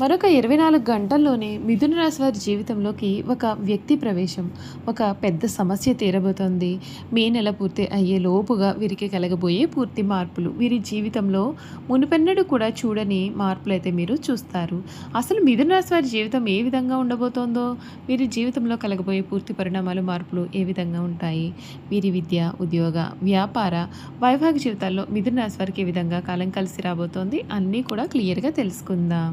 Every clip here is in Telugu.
మరొక ఇరవై నాలుగు గంటల్లోనే మిథున రాశి వారి జీవితంలోకి ఒక వ్యక్తి ప్రవేశం ఒక పెద్ద సమస్య తీరబోతోంది. మే నెల పూర్తి అయ్యే లోపుగా వీరికి కలగబోయే పూర్తి మార్పులు. వీరి జీవితంలో మునుపెన్నడు కూడా చూడని మార్పులు అయితే మీరు చూస్తారు. అసలు మిథున రాశి వారి జీవితం ఏ విధంగా ఉండబోతోందో వీరి జీవితంలో కలగబోయే పూర్తి పరిణామాలు మార్పులు ఏ విధంగా ఉంటాయి? వీరి విద్య ఉద్యోగ వ్యాపార వైవాహిక జీవితాల్లో మిథున రాశి వారికి ఏ విధంగా కాలం కలిసి రాబోతోంది అన్నీ కూడా క్లియర్గా తెలుసుకుందాం.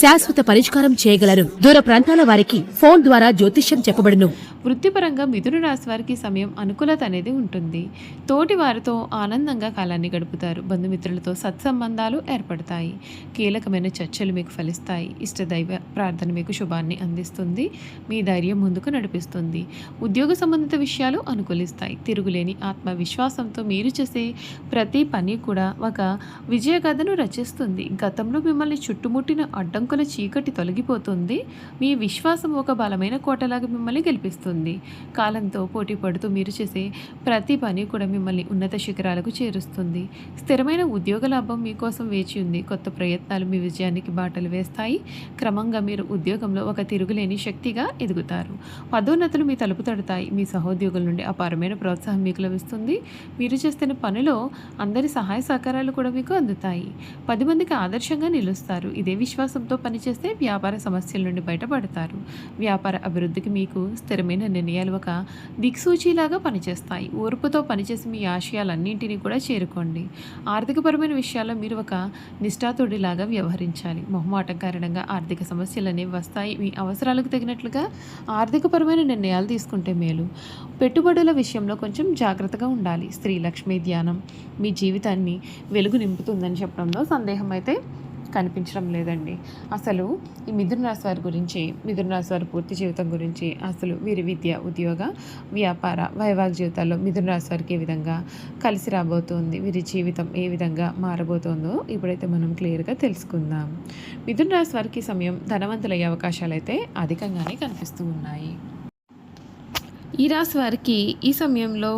శాశ్వత పరిష్కారం చేయగలరు. దూర ప్రాంతాల వారికి ఫోన్ ద్వారా జ్యోతిష్యం చెప్పబడును. వృత్తిపరంగా మిథున రాశి వారికి సమయం అనుకూలత అనేది ఉంటుంది. తోటి వారితో ఆనందంగా కాలాన్ని గడుపుతారు. బంధుమిత్రులతో సత్సంబంధాలు ఏర్పడతాయి. కీలకమైన చర్చలు మీకు ఫలిస్తాయి. ఇష్టదైవ ప్రార్థన మీకు శుభాన్ని అందిస్తుంది. మీ ధైర్యం ముందుకు నడిపిస్తుంది. ఉద్యోగ సంబంధిత విషయాలు అనుకూలిస్తాయి. తిరుగులేని ఆత్మవిశ్వాసంతో మీరు చేసే ప్రతి పని కూడా ఒక విజయగాథను రచిస్తుంది. గతంలో మిమ్మల్ని చుట్టుముట్టిన అడ్డం అడ్డంకుల చీకటి తొలగిపోతుంది. మీ విశ్వాసం ఒక బలమైన కోటలాగా మిమ్మల్ని గెలిపిస్తుంది. కాలంతో పోటీ పడుతూ మీరు చేసే ప్రతి పని కూడా మిమ్మల్ని ఉన్నత శిఖరాలకు చేరుస్తుంది. స్థిరమైన ఉద్యోగ లాభం మీకోసం వేచి ఉంది. కొత్త ప్రయత్నాలు మీ విజయానికి బాటలు వేస్తాయి. క్రమంగా మీరు ఉద్యోగంలో ఒక తిరుగులేని శక్తిగా ఎదుగుతారు. పదోన్నతులు మీ తలుపు తడతాయి. మీ సహోద్యోగుల నుండి అపారమైన ప్రోత్సాహం మీకు లభిస్తుంది. మీరు చేస్తున్న పనిలో అందరి సహాయ సహకారాలు కూడా మీకు అందుతాయి. పది మందికి ఆదర్శంగా నిలుస్తారు. ఇదే విశ్వాసంతో పనిచేస్తే వ్యాపార సమస్యల నుండి బయటపడతారు. వ్యాపార అభివృద్ధికి మీకు స్థిరమైన నిర్ణయాలు ఒక దిక్సూచిలాగా పనిచేస్తాయి. ఓర్పుతో పనిచేసి మీ ఆశయాలన్నింటినీ కూడా చేరుకోండి. ఆర్థికపరమైన విషయాల్లో మీరు ఒక నిష్ఠాతుడిలాగా వ్యవహరించాలి. మొహమాటం కారణంగా ఆర్థిక సమస్యలు అనేవి వస్తాయి. మీ అవసరాలకు తగినట్లుగా ఆర్థికపరమైన నిర్ణయాలు తీసుకుంటే మేలు. పెట్టుబడుల విషయంలో కొంచెం జాగ్రత్తగా ఉండాలి. స్త్రీ లక్ష్మీ ధ్యానం మీ జీవితాన్ని వెలుగు నింపుతుందని చెప్పడంలో సందేహం అయితే కనిపించడం లేదండి. అసలు ఈ మిథున రాశి వారి గురించి మిథున రాశి వారి పూర్తి జీవితం గురించి అసలు వీరి విద్య ఉద్యోగ వ్యాపార వైవాహిక జీవితాల్లో మిథున రాశి వారికి ఏ విధంగా కలిసి రాబోతోంది వీరి జీవితం ఏ విధంగా మారబోతోందో ఇప్పుడైతే మనం క్లియర్గా తెలుసుకుందాం. మిథున రాశి వారికి సమయం ధనవంతులయ్యే అవకాశాలు అయితే అధికంగానే కనిపిస్తూ ఉన్నాయి. ఈ రాశి వారికి ఈ సమయంలో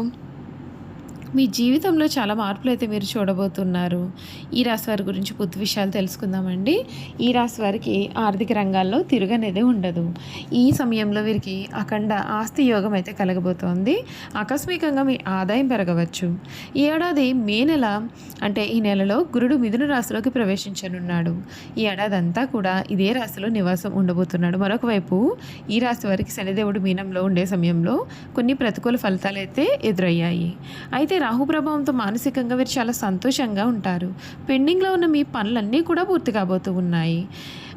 మీ జీవితంలో చాలా మార్పులు అయితే మీరు చూడబోతున్నారు. ఈ రాశి వారి గురించి పూర్తి విషయాలు తెలుసుకుందామండి. ఈ రాశి వారికి ఆర్థిక రంగాల్లో తిరుగనేది ఉండదు. ఈ సమయంలో వీరికి అఖండ ఆస్తి యోగం అయితే కలగబోతోంది. ఆకస్మికంగా మీ ఆదాయం పెరగవచ్చు. ఈ ఏడాది మే నెల అంటే ఈ నెలలో గురుడు మిథున రాశిలోకి ప్రవేశించనున్నాడు. ఈ ఏడాది అంతా కూడా ఇదే రాశిలో నివాసం ఉండబోతున్నాడు. మరొక వైపు ఈ రాశి వారికి శనిదేవుడు మీనంలో ఉండే సమయంలో కొన్ని ప్రతికూల ఫలితాలు అయితే ఎదురయ్యాయి. అయితే రాహు ప్రభావంతో మానసికంగా వీరు చాలా సంతోషంగా ఉంటారు. పెండింగ్లో ఉన్న మీ పనులన్నీ కూడా పూర్తి కాబోతూ ఉన్నాయి.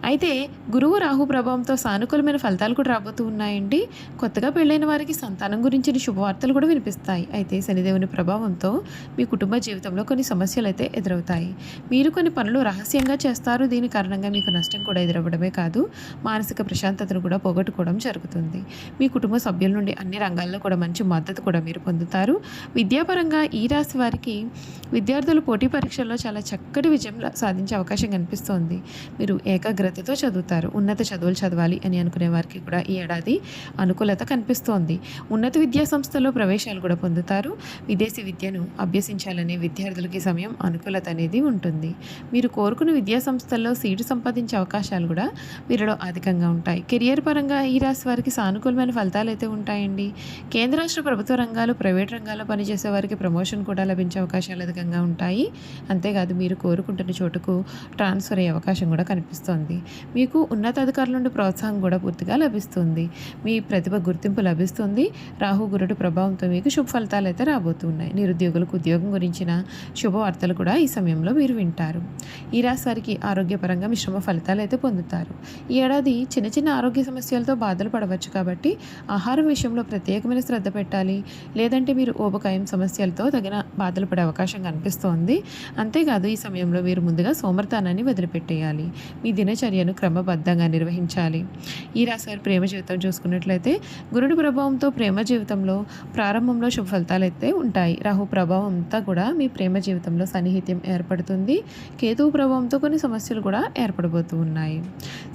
అయితే గురువు రాహు ప్రభావంతో సానుకూలమైన ఫలితాలు కూడా రాబోతూ ఉన్నాయండి. కొత్తగా పెళ్ళైన వారికి సంతానం గురించిన శుభవార్తలు కూడా వినిపిస్తాయి. అయితే శనిదేవుని ప్రభావంతో మీ కుటుంబ జీవితంలో కొన్ని సమస్యలు అయితే ఎదురవుతాయి. మీరు కొన్ని పనులు రహస్యంగా చేస్తారు. దీని కారణంగా మీకు నష్టం కూడా ఎదురవ్వడమే కాదు మానసిక ప్రశాంతతను కూడా పోగొట్టుకోవడం జరుగుతుంది. మీ కుటుంబ సభ్యుల నుండి అన్ని రంగాల్లో కూడా మంచి మద్దతు కూడా మీరు పొందుతారు. విద్యాపరంగా ఈ రాశి వారికి విద్యార్థులు పోటీ పరీక్షల్లో చాలా చక్కటి విజయం సాధించే అవకాశం కనిపిస్తోంది. మీరు ఏకాగ్ర ఏకాగ్రతతో చదువుతారు. ఉన్నత చదువులు చదవాలి అని అనుకునే వారికి కూడా ఈ ఏడాది అనుకూలత కనిపిస్తోంది. ఉన్నత విద్యా సంస్థలో ప్రవేశాలు కూడా పొందుతారు. విదేశీ విద్యను అభ్యసించాలనే విద్యార్థులకి సమయం అనుకూలత అనేది ఉంటుంది. మీరు కోరుకున్న విద్యా సంస్థల్లో సీటు సంపాదించే అవకాశాలు కూడా వీరిలో అధికంగా ఉంటాయి. కెరియర్ పరంగా ఈ రాశి వారికి సానుకూలమైన ఫలితాలు అయితే ఉంటాయండి. కేంద్ర రాష్ట్ర ప్రభుత్వ రంగాలు ప్రైవేట్ రంగాల్లో పనిచేసే వారికి ప్రమోషన్ కూడా లభించే అవకాశాలు అధికంగా ఉంటాయి. అంతేకాదు మీరు కోరుకుంటున్న చోటుకు ట్రాన్స్ఫర్ అయ్యే అవకాశం కూడా కనిపిస్తోంది. మీకు ఉన్నతాధికారుల నుండి ప్రోత్సాహం కూడా పూర్తిగా లభిస్తుంది. మీ ప్రతిభ గుర్తింపు లభిస్తుంది. రాహు గురుడు ప్రభావంతో మీకు శుభ ఫలితాలు అయితే రాబోతున్నాయి. నిరుద్యోగులకు ఉద్యోగం గురించిన శుభవార్తలు కూడా ఈ సమయంలో మీరు వింటారు. ఈ రాశి వారికి ఆరోగ్యపరంగా మిశ్రమ ఫలితాలు అయితే పొందుతారు. ఈ ఏడాది చిన్న చిన్న ఆరోగ్య సమస్యలతో బాధలు పడవచ్చు కాబట్టి ఆహారం విషయంలో ప్రత్యేకమైన శ్రద్ధ పెట్టాలి. లేదంటే మీరు ఊబకాయం సమస్యలతో తగిన బాధలు పడే అవకాశం కనిపిస్తోంది. అంతేకాదు ఈ సమయంలో మీరు ముందుగా సోమర్థానాన్ని వదిలిపెట్టేయాలి. మీ దినచర్యను క్రమబద్ధంగా నిర్వహించాలి. ఈ రాశి వారి ప్రేమ జీవితం చూసుకున్నట్లయితే గురుడి ప్రభావంతో ప్రేమ జీవితంలో ప్రారంభంలో శుభ ఫలితాలు అయితే ఉంటాయి. రాహు ప్రభావం అంతా కూడా మీ ప్రేమ జీవితంలో సన్నిహిత్యం ఏర్పడుతుంది. కేతువు ప్రభావంతో కొన్ని సమస్యలు కూడా ఏర్పడబోతూ ఉన్నాయి.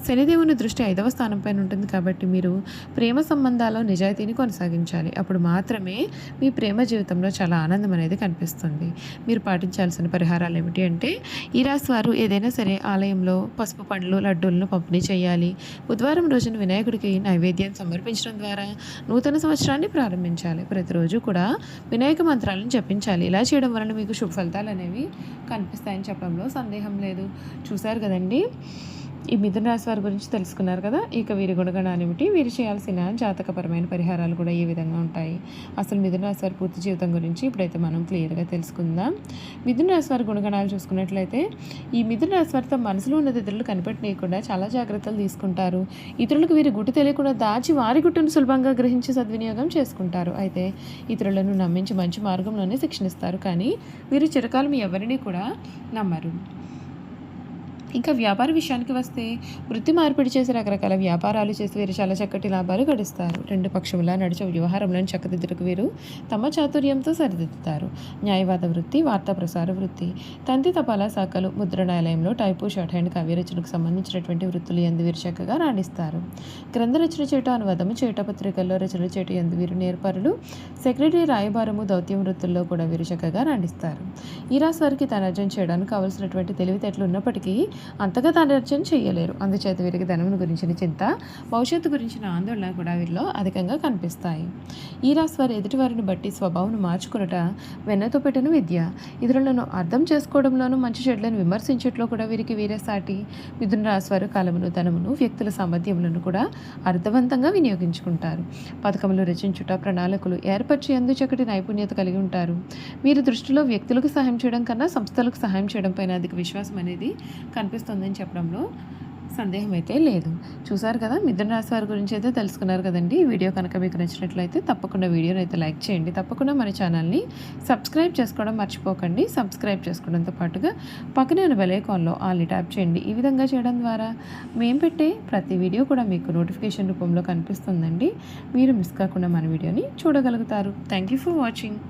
శనిదేవుని దృష్టి ఐదవ స్థానంపైన ఉంటుంది కాబట్టి మీరు ప్రేమ సంబంధాల్లో నిజాయితీని కొనసాగించాలి. అప్పుడు మాత్రమే మీ ప్రేమ జీవితంలో చాలా ఆనందం అనేది కనిపిస్తుంది. మీరు పాటించాల్సిన పరిహారాలు ఏమిటి అంటే ఈ రాశి వారు ఏదైనా సరే ఆలయంలో పసుపు పండ్లు లడ్డూలను పంపిణీ చేయాలి. బుధవారం రోజున వినాయకుడికి నైవేద్యం సమర్పించడం ద్వారా నూతన సంవత్సరాన్ని ప్రారంభించాలి. ప్రతిరోజు కూడా వినాయక మంత్రాలను జపించాలి. ఇలా చేయడం వలన మీకు శుభ ఫలితాలు అనేవి కనిపిస్తాయని చెప్పడంలో సందేహం లేదు. చూశారు కదండి? ఈ మిథున రాశి వారి గురించి తెలుసుకున్నారు కదా? ఇక వీరి గుణగణాలు ఏమిటి? వీరు చేయాల్సిన జాతకపరమైన పరిహారాలు కూడా ఏ విధంగా ఉంటాయి? అసలు మిథున రాశి వారి పూర్తి జీవితం గురించి ఇప్పుడైతే మనం క్లియర్గా తెలుసుకుందాం. మిథున రాశి వారి గుణగణాలు చూసుకున్నట్లయితే ఈ మిథున రాశి వారితో మనసులో ఉన్నది ఇతరులు కనిపెట్టనీయకుండా చాలా జాగ్రత్తలు తీసుకుంటారు. ఇతరులకు వీరి గుట్టు తెలియకుండా దాచి వారి గుట్టును సులభంగా గ్రహించి సద్వినియోగం చేసుకుంటారు. అయితే ఇతరులను నమ్మించి మంచి మార్గంలోనే శిక్షణిస్తారు. కానీ వీరు చిరకాలం ఎవరిని కూడా నమ్మరు. ఇంకా వ్యాపార విషయానికి వస్తే వృత్తి మార్పిడి చేసి రకరకాల వ్యాపారాలు చేసి వీరు చాలా చక్కటి లాభాలు గడిస్తారు. రెండు పక్షములా నడిచే వ్యవహారంలోని చక్కదిద్దులకు వీరు తమ చాతుర్యంతో సరిదిద్దుతారు. న్యాయవాద వృత్తి వార్తా ప్రసార వృత్తి తంతి తపాలా శాఖలు ముద్రణాలయంలో టైపు షార్ట్ హ్యాండ్ కావ్యరచనకు సంబంధించినటువంటి వృత్తులు ఎందు వీరు చక్కగా రాణిస్తారు. గ్రంథ రచన చేయట అనువాదము చేయట పత్రికల్లో రచనలు చేయట ఎందు వీరు నేర్పరులు సెక్రటరీ రాయబారము దౌత్యం వృత్తుల్లో కూడా వీరు చక్కగా రాణిస్తారు. ఈ రాశి వారికి తన అర్జన చేయడానికి కావలసినటువంటి తెలివితేటలు ఉన్నప్పటికీ అంతగా ధనార్జన చేయలేరు. అందుచేత వీరికి ధనమును గురించిన చింత భవిష్యత్తు గురించిన ఆందోళన కూడా వీరిలో అధికంగా కనిపిస్తాయి. ఈ రాశి వారి ఎదుటివారిని బట్టి స్వభావం మార్చుకునుట వెన్నతో పెట్టిన విద్య. ఇతరులను అర్థం చేసుకోవడంలోనూ మంచి చెడ్లను విమర్శించట్లో కూడా వీరికి వీరే సాటి. మిథున రాశి వారు కాలమును ధనమును వ్యక్తుల సామర్థ్యములను కూడా అర్థవంతంగా వినియోగించుకుంటారు. పథకములు రచించుట ప్రణాళికలు ఏర్పరిచి చక్కటి నైపుణ్యత కలిగి ఉంటారు. వీరి దృష్టిలో వ్యక్తులకు సహాయం చేయడం కన్నా సంస్థలకు సహాయం చేయడం పైన అధిక విశ్వాసం అనేది కనిపి కనిపిస్తుందని చెప్పడంలో సందేహం అయితే లేదు. చూసారు కదా మిథున రాశి వారి గురించి అయితే తెలుసుకున్నారు కదండి. ఈ వీడియో కనుక మీకు నచ్చినట్లయితే తప్పకుండా వీడియోని అయితే లైక్ చేయండి. తప్పకుండా మన ఛానల్ని సబ్స్క్రైబ్ చేసుకోవడం మర్చిపోకండి. సబ్స్క్రైబ్ చేసుకోవడంతో పాటుగా పక్కనే ఉన్న బెలైకాన్లో ఆల్ని ట్యాప్ చేయండి. ఈ విధంగా చేయడం ద్వారా మేము పెట్టే ప్రతి వీడియో కూడా మీకు నోటిఫికేషన్ రూపంలో కనిపిస్తుందండి. మీరు మిస్ కాకుండా మన వీడియోని చూడగలుగుతారు. Thank you for watching.